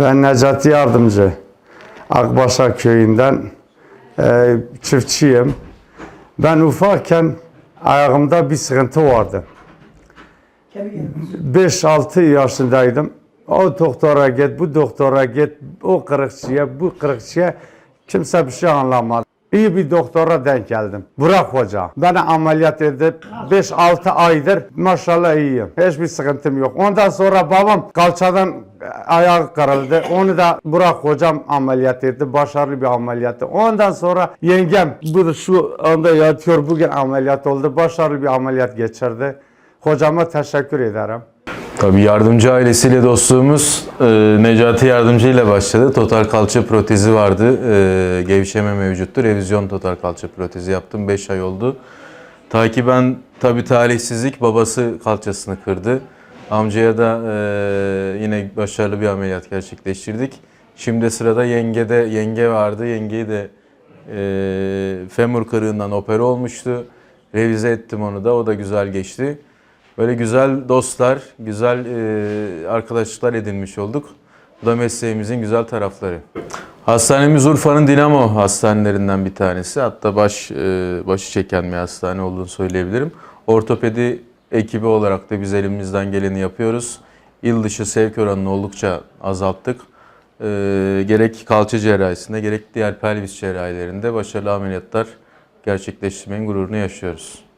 Ben Necati Yardımcı. Akbaşak köyünden e, çiftçiyim. Ben ufakken ayağımda bir sıkıntı vardı. 5-6 yaşındaydım. O doktora git, bu doktora git, o kırıkçıya, bu kırıkçıya kimse bir şey anlamadı. İyi bir doktora denk geldim. Burak Hoca. Beni ameliyat edip 5-6 aydır maşallah iyiyim. Hiçbir sıkıntım yok. Ondan sonra babam kalçadan ayağı kırıldı. Onu da Burak Hocam ameliyat etti. Başarılı bir ameliyattı. Ondan sonra yengem bu şu anda yatıyor. Bugün ameliyat oldu. Başarılı bir ameliyat geçirdi. Hocama teşekkür ederim. Tabii yardımcı ailesiyle dostluğumuz e, Necati Yardımcı ile başladı. Total kalça protezi vardı. E, gevşeme mevcuttu. Revizyon total kalça protezi yaptım. 5 ay oldu. Takiben tabii talihsizlik babası kalçasını kırdı. Amcaya da e, yine başarılı bir ameliyat gerçekleştirdik. Şimdi sırada yengede yenge vardı. Yengeyi de e, femur kırığından opera olmuştu. Revize ettim onu da. O da güzel geçti. Böyle güzel dostlar, güzel e, arkadaşlıklar edinmiş olduk. Bu da mesleğimizin güzel tarafları. Hastanemiz Urfa'nın dinamo hastanelerinden bir tanesi. Hatta baş e, başı çeken bir hastane olduğunu söyleyebilirim. Ortopedi ekibi olarak da biz elimizden geleni yapıyoruz. Yıl dışı sevk oranını oldukça azalttık. E, gerek kalça cerrahisinde gerek diğer pelvis cerrahilerinde başarılı ameliyatlar gerçekleştirmenin gururunu yaşıyoruz.